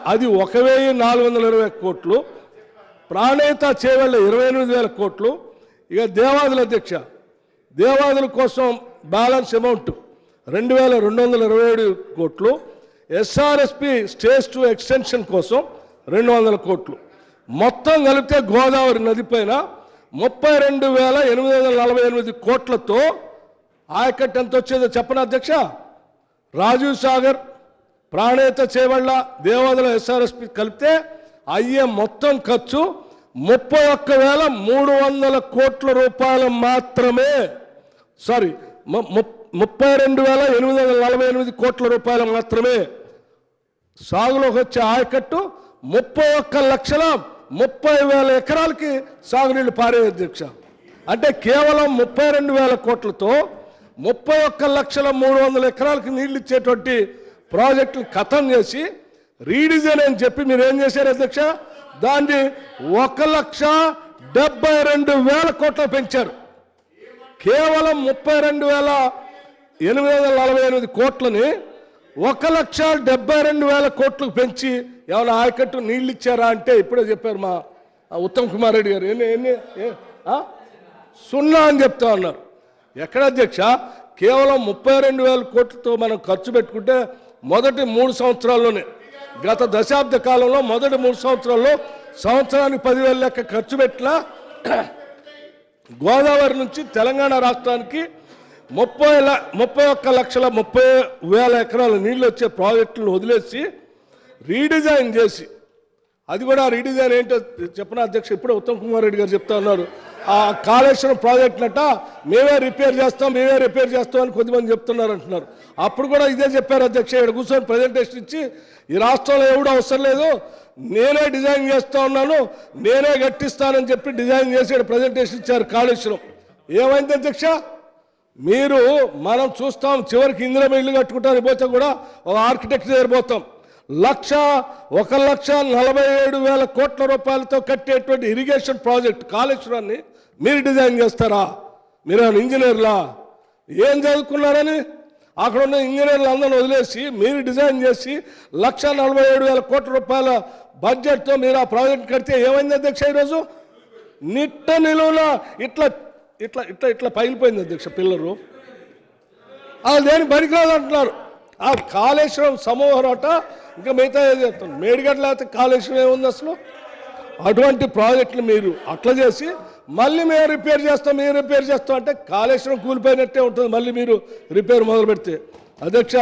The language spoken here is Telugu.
అది ఒక వెయ్యి నాలుగు వందల ఇరవై కోట్లు ప్రాణేత చేయవల్ల ఇరవై ఎనిమిది వేల కోట్లు ఇక దేవాదుల అధ్యక్ష దేవాదుల కోసం బ్యాలెన్స్ అమౌంట్ రెండు వేల రెండు వందల ఇరవై ఏడు కోట్లు ఎస్ఆర్ఎస్పి స్టేజ్ టూ ఎక్స్టెన్షన్ కోసం రెండు వందల కోట్లు. మొత్తం కలిపితే గోదావరి నది పైన ముప్పై రెండు వేల ఎనిమిది వందల నలభై ఎనిమిది కోట్లతో ఆయకట్టు ఎంత వచ్చేదో చెప్పను అధ్యక్ష? రాజీవ్ సాగర్ ప్రాణేత చేవళ్ళ దేవాదుల ఎస్ఆర్ఎస్పి కలిపితే అయ్యే మొత్తం ఖర్చు ముప్పై ఒక్క వేల మూడు వందల కోట్ల రూపాయలు మాత్రమే. సారీ ముప్పై రెండు వేల ఎనిమిది వందల నలభై ఎనిమిది కోట్ల రూపాయలు మాత్రమే. సాగులోకి వచ్చే ఆయకట్టు ముప్పై ఒక్క లక్షల ముప్పై వేల ఎకరాలకి సాగునీళ్ళు పారే అధ్యక్ష. అంటే కేవలం ముప్పై రెండు వేల కోట్లతో ముప్పై ఒక్క లక్షల మూడు వందల ఎకరాలకి నీళ్ళు ఇచ్చేటువంటి ప్రాజెక్టులు ఖతం చేసి రీడిజైన్ అని చెప్పి మీరు ఏం చేశారు అధ్యక్ష? దాన్ని ఒక లక్ష డెబ్బై రెండు వేల కోట్లు పెంచారు. కేవలం ముప్పై రెండు వేల ఎనిమిది వందల నలభై ఎనిమిది కోట్లని ఒక లక్ష డెబ్బై రెండు వేల కోట్లు పెంచి ఏమైనా ఆయకట్టు నీళ్ళు ఇచ్చారా అంటే ఇప్పుడే చెప్పారు మా ఉత్తమ్ కుమార్ రెడ్డి గారు. ఎన్ని ఎన్ని ఏ- సున్నా అని చెప్తా ఉన్నారు. ఎక్కడ అధ్యక్ష? కేవలం ముప్పై రెండు వేల కోట్లతో మనం ఖర్చు పెట్టుకుంటే మొదటి మూడు సంవత్సరాల్లోనే. గత దశాబ్ద కాలంలో మొదటి మూడు సంవత్సరాల్లో సంవత్సరానికి పదివేల లెక్క ఖర్చు పెట్టినా గోదావరి నుంచి తెలంగాణ రాష్ట్రానికి ముప్పై ముప్పై ఒక్క లక్షల ముప్పై వేల ఎకరాల నీళ్ళు వచ్చే ప్రాజెక్టులను వదిలేసి రీడిజైన్ చేసి అది కూడా రీడిజైన్ ఏంటో చెప్పిన అధ్యక్ష ఇప్పుడే ఉత్తమ్ కుమార్ రెడ్డి గారు చెప్తా ఉన్నారు. ఆ కాళేశ్వరం ప్రాజెక్టులట మేమే రిపేర్ చేస్తాం మేమే రిపేర్ చేస్తాం అని కొద్దిమంది చెప్తున్నారు అంటున్నారు. అప్పుడు కూడా ఇదే చెప్పారు అధ్యక్ష ఇక్కడ కూర్చొని ప్రజెంటేషన్ ఇచ్చి ఈ రాష్ట్రంలో ఎవడు అవసరం లేదు నేనే డిజైన్ చేస్తా ఉన్నాను నేనే గట్టిస్తానని చెప్పి డిజైన్ చేసి ఇక్కడ ప్రజెంటేషన్ ఇచ్చారు కాళేశ్వరం. ఏమైంది అధ్యక్ష? మీరు మనం చూస్తాం చివరికి ఇందిరమ్మ ఇల్లు కట్టుకుంటానికి పోతే కూడా ఒక ఆర్కిటెక్ట్ దగ్గర పోతాం. లక్ష ఒక లక్ష నలభై ఏడు వేల కోట్ల రూపాయలతో కట్టేటువంటి ఇరిగేషన్ ప్రాజెక్ట్ కాళేశ్వరాన్ని మీరు డిజైన్ చేస్తారా? మీరు ఇంజనీర్లా? ఏం చదువుకున్నారని? అక్కడ ఉన్న ఇంజనీర్లు అందరిని వదిలేసి మీరు డిజైన్ చేసి లక్ష నలభై ఏడు వేల కోట్ల రూపాయల బడ్జెట్తో మీరు ఆ ప్రాజెక్ట్ కడితే ఏమైంది అధ్యక్ష ఈరోజు? నిట్ట నిలువున ఇట్లా ఇట్లా ఇట్లా ఇట్లా పగిలిపోయింది అధ్యక్ష పిల్లరు అది దేని పనికిరాదు అంటున్నారు? ఆ కాళేశ్వరం సమూహరట ఇంకా మిగతా ఏది చెప్తాను. మేడిగడ్డ లేకపోతే కాళేశ్వరం ఏముంది అసలు? అటువంటి ప్రాజెక్టులు మీరు అట్లా చేసి మళ్ళీ మేము రిపేర్ చేస్తాం మేము రిపేర్ చేస్తాం అంటే కాళేశ్వరం కూలిపోయినట్టే ఉంటుంది. మళ్ళీ మీరు రిపేర్ మొదలు పెడితే అధ్యక్ష